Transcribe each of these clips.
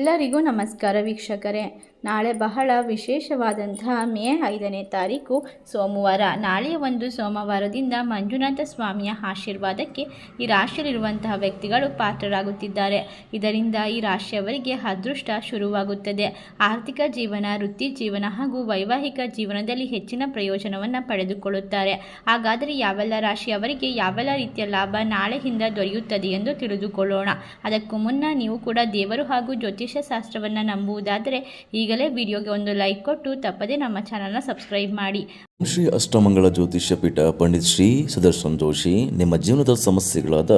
ಎಲ್ಲರಿಗೂ ನಮಸ್ಕಾರ ವೀಕ್ಷಕರೇ. ನಾಳೆ ಬಹಳ ವಿಶೇಷವಾದಂತಹ ಮೇ ಐದನೇ ತಾರೀಕು ಸೋಮವಾರ. ನಾಳೆ ಒಂದು ಸೋಮವಾರದಿಂದ ಮಂಜುನಾಥ ಸ್ವಾಮಿಯ ಆಶೀರ್ವಾದಕ್ಕೆ ಈ ರಾಶಿಯಲ್ಲಿರುವಂತಹ ವ್ಯಕ್ತಿಗಳು ಪಾತ್ರರಾಗುತ್ತಿದ್ದಾರೆ. ಇದರಿಂದ ಈ ರಾಶಿಯವರಿಗೆ ಅದೃಷ್ಟ ಶುರುವಾಗುತ್ತದೆ. ಆರ್ಥಿಕ ಜೀವನ, ವೃತ್ತಿ ಜೀವನ ಹಾಗೂ ವೈವಾಹಿಕ ಜೀವನದಲ್ಲಿ ಹೆಚ್ಚಿನ ಪ್ರಯೋಜನವನ್ನು ಪಡೆದುಕೊಳ್ಳುತ್ತಾರೆ. ಹಾಗಾದರೆ ಯಾವೆಲ್ಲ ರಾಶಿಯವರಿಗೆ ಯಾವೆಲ್ಲ ರೀತಿಯ ಲಾಭ ನಾಳೆಯಿಂದ ದೊರೆಯುತ್ತದೆ ಎಂದು ತಿಳಿದುಕೊಳ್ಳೋಣ. ಅದಕ್ಕೂ ಮುನ್ನ ನೀವು ಕೂಡ ದೇವರು ಹಾಗೂ ಜ್ಯೋತಿಷ ಶಾಸ್ತ್ರವನ್ನು ನಂಬುವುದಾದರೆ ಈಗಲೇ ವಿಡಿಯೋಗೆ ಒಂದು ಲೈಕ್ ಕೊಟ್ಟು ತಪ್ಪದೇ ನಮ್ಮ ಚಾನಲ್ನ ಸಬ್ಸ್ಕ್ರೈಬ್ ಮಾಡಿ. ಶ್ರೀ ಅಷ್ಟಮಂಗಳ ಜ್ಯೋತಿಷ್ಯ ಪೀಠ ಪಂಡಿತ್ ಶ್ರೀ ಸುದರ್ಶನ್ ಜೋಶಿ, ನಿಮ್ಮ ಜೀವನದ ಸಮಸ್ಯೆಗಳಾದ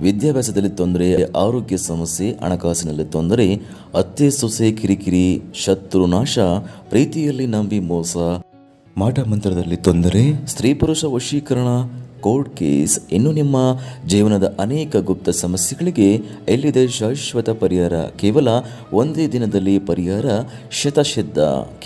ವಿದ್ಯಾಭ್ಯಾಸದಲ್ಲಿ ತೊಂದರೆ, ಆರೋಗ್ಯ ಸಮಸ್ಯೆ, ಹಣಕಾಸಿನಲ್ಲಿ ತೊಂದರೆ, ಅತ್ತೆ ಸೊಸೆ ಕಿರಿಕಿರಿ, ಶತ್ರು ನಾಶ, ಪ್ರೀತಿಯಲ್ಲಿ ನಂಬಿ ಮೋಸ, ಮಾಟ ಮಂತ್ರದಲ್ಲಿ ತೊಂದರೆ, ಸ್ತ್ರೀ ಪುರುಷ ವಶೀಕರಣ ಕೋರ್ಟ್ ಕೇಸ್ ಇನ್ನು ನಿಮ್ಮ ಜೀವನದ ಅನೇಕ ಗುಪ್ತ ಸಮಸ್ಯೆಗಳಿಗೆ ಎಲ್ಲಿದೆ ಶಾಶ್ವತ ಪರಿಹಾರ? ಕೇವಲ ಒಂದೇ ದಿನದಲ್ಲಿ ಪರಿಹಾರ? ಶತಸಿದ್ಧ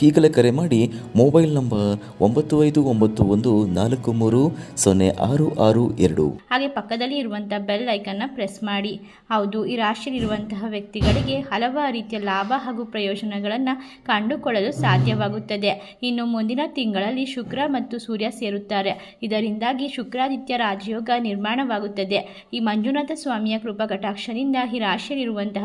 ಈಗಲೇ ಕರೆ ಮಾಡಿ ಮೊಬೈಲ್ ನಂಬರ್ ಒಂಬತ್ತು ಐದು ಒಂಬತ್ತು ಒಂದು ನಾಲ್ಕು ಮೂರು ಸೊನ್ನೆ ಆರು ಆರು ಎರಡು. ಹಾಗೆ ಪಕ್ಕದಲ್ಲಿ ಇರುವಂಥ ಬೆಲ್ ಐಕನ್ನ ಪ್ರೆಸ್ ಮಾಡಿ. ಹೌದು, ಈ ರಾಶಿಯಲ್ಲಿರುವಂತಹ ವ್ಯಕ್ತಿಗಳಿಗೆ ಹಲವಾರು ರೀತಿಯ ಲಾಭ ಹಾಗೂ ಪ್ರಯೋಜನಗಳನ್ನು ಕಂಡುಕೊಳ್ಳಲು ಸಾಧ್ಯವಾಗುತ್ತದೆ. ಇನ್ನು ಮುಂದಿನ ತಿಂಗಳಲ್ಲಿ ಶುಕ್ರ ಮತ್ತು ಸೂರ್ಯ ಸೇರುತ್ತಾರೆ. ಇದರಿಂದಾಗಿ ಶುಕ್ರಾದಿತ್ಯ ರಾಜಯೋಗ ನಿರ್ಮಾಣವಾಗುತ್ತದೆ. ಈ ಮಂಜುನಾಥ ಸ್ವಾಮಿಯ ಕೃಪಾ ಕಟಾಕ್ಷದಿಂದ ಈ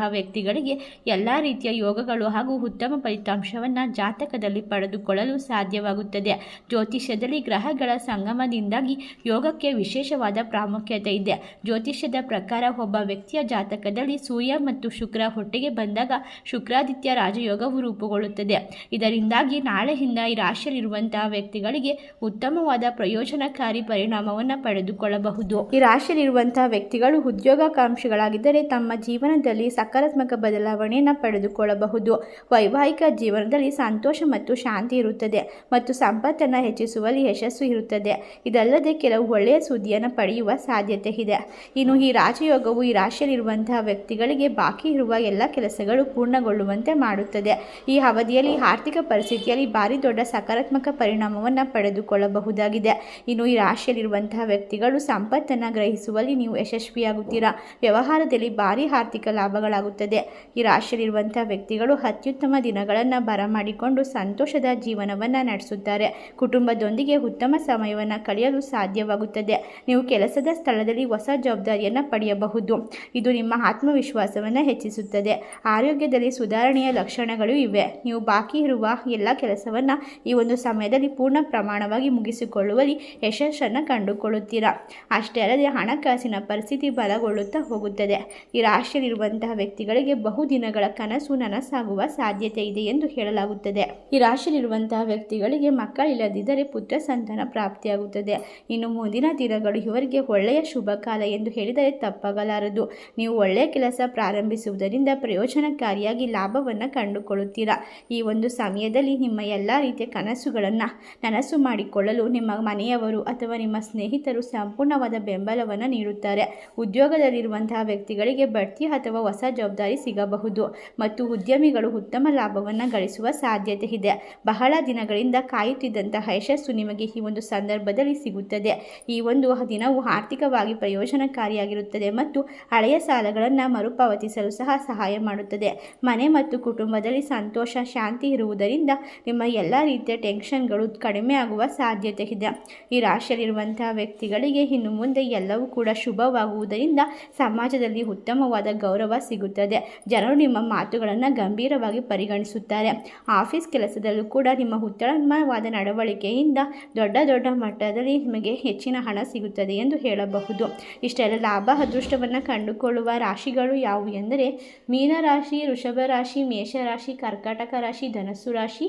ವ್ಯಕ್ತಿಗಳಿಗೆ ಎಲ್ಲ ರೀತಿಯ ಯೋಗಗಳು ಹಾಗೂ ಉತ್ತಮ ಫಲಿತಾಂಶವನ್ನು ಜಾತಕದಲ್ಲಿ ಪಡೆದುಕೊಳ್ಳಲು ಸಾಧ್ಯವಾಗುತ್ತದೆ. ಜ್ಯೋತಿಷ್ಯದಲ್ಲಿ ಗ್ರಹಗಳ ಸಂಗಮದಿಂದಾಗಿ ಯೋಗಕ್ಕೆ ವಿಶೇಷವಾದ ಪ್ರಾಮುಖ್ಯತೆ ಇದೆ. ಜ್ಯೋತಿಷ್ಯದ ಪ್ರಕಾರ ಒಬ್ಬ ವ್ಯಕ್ತಿಯ ಜಾತಕದಲ್ಲಿ ಸೂರ್ಯ ಮತ್ತು ಶುಕ್ರ ಹೊಟ್ಟೆಗೆ ಬಂದಾಗ ಶುಕ್ರಾದಿತ್ಯ ರಾಜಯೋಗವು ರೂಪುಗೊಳ್ಳುತ್ತದೆ. ಇದರಿಂದಾಗಿ ನಾಳೆಯಿಂದ ಈ ರಾಶಿಯಲ್ಲಿರುವಂತಹ ವ್ಯಕ್ತಿಗಳಿಗೆ ಉತ್ತಮವಾದ ಪ್ರಯೋಜನಕಾರಿ ಪರಿಣಾಮವನ್ನು ಪಡೆದುಕೊಳ್ಳಬಹುದು. ಈ ರಾಶಿಯಲ್ಲಿರುವಂತಹ ವ್ಯಕ್ತಿಗಳು ಉದ್ಯೋಗಾಕಾಂಕ್ಷಿಗಳಾಗಿದ್ದರೆ ತಮ್ಮ ಜೀವನದಲ್ಲಿ ಸಕಾರಾತ್ಮಕ ಬದಲಾವಣೆಯನ್ನು ಪಡೆದುಕೊಳ್ಳಬಹುದು. ವೈವಾಹಿಕ ಜೀವನದಲ್ಲಿ ಸಂತೋಷ ಮತ್ತು ಶಾಂತಿ ಇರುತ್ತದೆ ಮತ್ತು ಸಂಪತ್ತನ್ನು ಹೆಚ್ಚಿಸುವಲ್ಲಿ ಯಶಸ್ಸು ಇರುತ್ತದೆ. ಇದಲ್ಲದೆ ಕೆಲವು ಒಳ್ಳೆಯ ಸುದ್ದಿಯನ್ನು ಪಡೆಯುವ ಸಾಧ್ಯತೆ ಇದೆ. ಇನ್ನು ಈ ರಾಜಯೋಗವು ಈ ರಾಶಿಯಲ್ಲಿರುವಂತಹ ವ್ಯಕ್ತಿಗಳಿಗೆ ಬಾಕಿ ಇರುವ ಎಲ್ಲ ಕೆಲಸಗಳು ಪೂರ್ಣಗೊಳ್ಳುವಂತೆ ಮಾಡುತ್ತದೆ. ಈ ಅವಧಿಯಲ್ಲಿ ಆರ್ಥಿಕ ಪರಿಸ್ಥಿತಿಯಲ್ಲಿ ಭಾರಿ ದೊಡ್ಡ ಸಕಾರಾತ್ಮಕ ಪರಿಣಾಮವನ್ನು ಪಡೆದುಕೊಳ್ಳಬಹುದಾಗಿದೆ. ಇನ್ನು ಈ ರಾಶಿಯಲ್ಲಿರುವಂತಹ ವ್ಯಕ್ತಿಗಳು ಸಂಪತ್ತನ್ನು ಗ್ರಹಿಸುವಲ್ಲಿ ನೀವು ಯಶಸ್ವಿಯಾಗುತ್ತೀರಾ? ವ್ಯವಹಾರದಲ್ಲಿ ಭಾರಿ ಆರ್ಥಿಕ ಲಾಭಗಳಾಗುತ್ತದೆ. ಈ ರಾಶಿಯಲ್ಲಿರುವಂತಹ ವ್ಯಕ್ತಿಗಳು ಅತ್ಯುತ್ತಮ ದಿನಗಳನ್ನು ಬರಮಾಡಿಕೊಂಡು ಸಂತೋಷದ ಜೀವನವನ್ನು ನಡೆಸುತ್ತಾರೆ. ಕುಟುಂಬದೊಂದಿಗೆ ಉತ್ತಮ ಸಮಯವನ್ನು ಕಳೆಯಲು ಸಾಧ್ಯವಾಗುತ್ತದೆ. ನೀವು ಕೆಲಸದ ಸ್ಥಳದಲ್ಲಿ ಹೊಸ ಜವಾಬ್ದಾರಿಯನ್ನು ಪಡೆಯಬಹುದು. ಇದು ನಿಮ್ಮ ಆತ್ಮವಿಶ್ವಾಸವನ್ನು ಹೆಚ್ಚಿಸುತ್ತದೆ. ಆರೋಗ್ಯದಲ್ಲಿ ಸುಧಾರಣೆಯ ಲಕ್ಷಣಗಳು ಇವೆ. ನೀವು ಬಾಕಿ ಇರುವ ಎಲ್ಲ ಕೆಲಸವನ್ನು ಈ ಒಂದು ಸಮಯದಲ್ಲಿ ಪೂರ್ಣ ಪ್ರಮಾಣವಾಗಿ ಮುಗಿಸಿಕೊಳ್ಳುವಲ್ಲಿ ಯಶಸ್ಸನ್ನು ಕಂಡುಕೊಳ್ಳುತ್ತೀರಾ ಅಷ್ಟೇ ಅಲ್ಲದೆ ಹಣಕಾಸಿನ ಪರಿಸ್ಥಿತಿ ಬಲಗೊಳ್ಳುತ್ತಾ ಹೋಗುತ್ತದೆ. ಈ ರಾಶಿಯಲ್ಲಿರುವಂತಹ ವ್ಯಕ್ತಿಗಳಿಗೆ ಬಹುದಿನಗಳ ಕನಸು ನನಸಾಗುವ ಸಾಧ್ಯತೆ ಇದೆ ಎಂದು ಹೇಳಲಾಗುತ್ತದೆ. ಈ ರಾಶಿಯಲ್ಲಿರುವಂತಹ ವ್ಯಕ್ತಿಗಳಿಗೆ ಮಕ್ಕಳಿಲ್ಲದಿದ್ದರೆ ಪುತ್ರ ಸಂತಾನ ಪ್ರಾಪ್ತಿಯಾಗುತ್ತದೆ. ಇನ್ನು ಮುಂದಿನ ದಿನಗಳು ಇವರಿಗೆ ಒಳ್ಳೆಯ ಶುಭ ಕಾಲ ಎಂದು ಹೇಳಿದರೆ ತಪ್ಪಾಗಲಾರದು. ನೀವು ಒಳ್ಳೆಯ ಕೆಲಸ ಪ್ರಾರಂಭಿಸುವುದರಿಂದ ಪ್ರಯೋಜನಕಾರಿಯಾಗಿ ಲಾಭವನ್ನು ಕಂಡುಕೊಳ್ಳುತ್ತೀರಾ? ಈ ಒಂದು ಸಮಯದಲ್ಲಿ ನಿಮ್ಮ ಎಲ್ಲ ರೀತಿಯ ಕನಸುಗಳನ್ನು ನನಸು ಮಾಡಿಕೊಳ್ಳಲು ನಿಮ್ಮ ಮನೆಯವರು ಅಥವಾ ನಿಮ್ಮ ಸ್ನೇಹಿತರು ಸಂಪೂರ್ಣವಾದ ಬೆಂಬಲವನ್ನು ನೀಡುತ್ತಾರೆ. ಉದ್ಯೋಗದಲ್ಲಿರುವಂತಹ ವ್ಯಕ್ತಿಗಳಿಗೆ ಬಡ್ತಿ ಅಥವಾ ಹೊಸ ಜವಾಬ್ದಾರಿ ಸಿಗಬಹುದು. ಮತ್ತು ಉದ್ಯಮಿಗಳು ಉತ್ತಮ ಲಾಭವನ್ನು ಗಳಿಸುವ ಸಾಧ್ಯತೆ ಇದೆ. ಬಹಳ ದಿನಗಳಿಂದ ಕಾಯುತ್ತಿದ್ದಂತಹ ಯಶಸ್ಸು ನಿಮಗೆ ಈ ಒಂದು ಸಂದರ್ಭದಲ್ಲಿ ಸಿಗುತ್ತದೆ. ಈ ಒಂದು ದಿನವು ಆರ್ಥಿಕವಾಗಿ ಪ್ರಯೋಜನಕಾರಿಯಾಗಿರುತ್ತದೆ ಮತ್ತು ಹಳೆಯ ಸಾಲಗಳನ್ನು ಮರುಪಾವತಿಸಲು ಸಹ ಸಹಾಯ ಮಾಡುತ್ತದೆ. ಮನೆ ಮತ್ತು ಕುಟುಂಬದಲ್ಲಿ ಸಂತೋಷ, ಶಾಂತಿ ಇರುವುದರಿಂದ ನಿಮ್ಮ ಎಲ್ಲ ರೀತಿಯ ಟೆನ್ಷನ್ಗಳು ಕಡಿಮೆ ಆಗುವ ಸಾಧ್ಯತೆ ಇದೆ. ಈ ರಾಶಿಯಲ್ಲಿರುವಂತಹ ವ್ಯಕ್ತಿಗಳಿಗೆ ಇನ್ನು ಮುಂದೆ ಎಲ್ಲವೂ ಕೂಡ ಶುಭವಾಗುವುದರಿಂದ ಸಮಾಜದಲ್ಲಿ ಉತ್ತಮವಾದ ಗೌರವ ಸಿಗುತ್ತದೆ. ಜನರು ನಿಮ್ಮ ಮಾತುಗಳನ್ನು ಗಂಭೀರವಾಗಿ ಪರಿಗಣಿಸುತ್ತಾರೆ. ಆಫೀಸ್ ಕೆಲಸದಲ್ಲೂ ಕೂಡ ನಿಮ್ಮ ಉತ್ತಮವಾದ ನಡವಳಿಕೆಯಿಂದ ದೊಡ್ಡ ದೊಡ್ಡ ಮಟ್ಟದಲ್ಲಿ ನಿಮಗೆ ಹೆಚ್ಚಿನ ಹಣ ಸಿಗುತ್ತದೆ ಎಂದು ಹೇಳಬಹುದು. ಇಷ್ಟೆಲ್ಲ ಲಾಭ ಅದೃಷ್ಟವನ್ನು ಕಂಡುಕೊಳ್ಳುವ ರಾಶಿಗಳು ಯಾವುವು ಎಂದರೆ ಮೀನರಾಶಿ ವೃಷಭ ರಾಶಿ ಮೇಷರಾಶಿ, ಕರ್ಕಾಟಕ ರಾಶಿ, ಧನಸ್ಸು ರಾಶಿ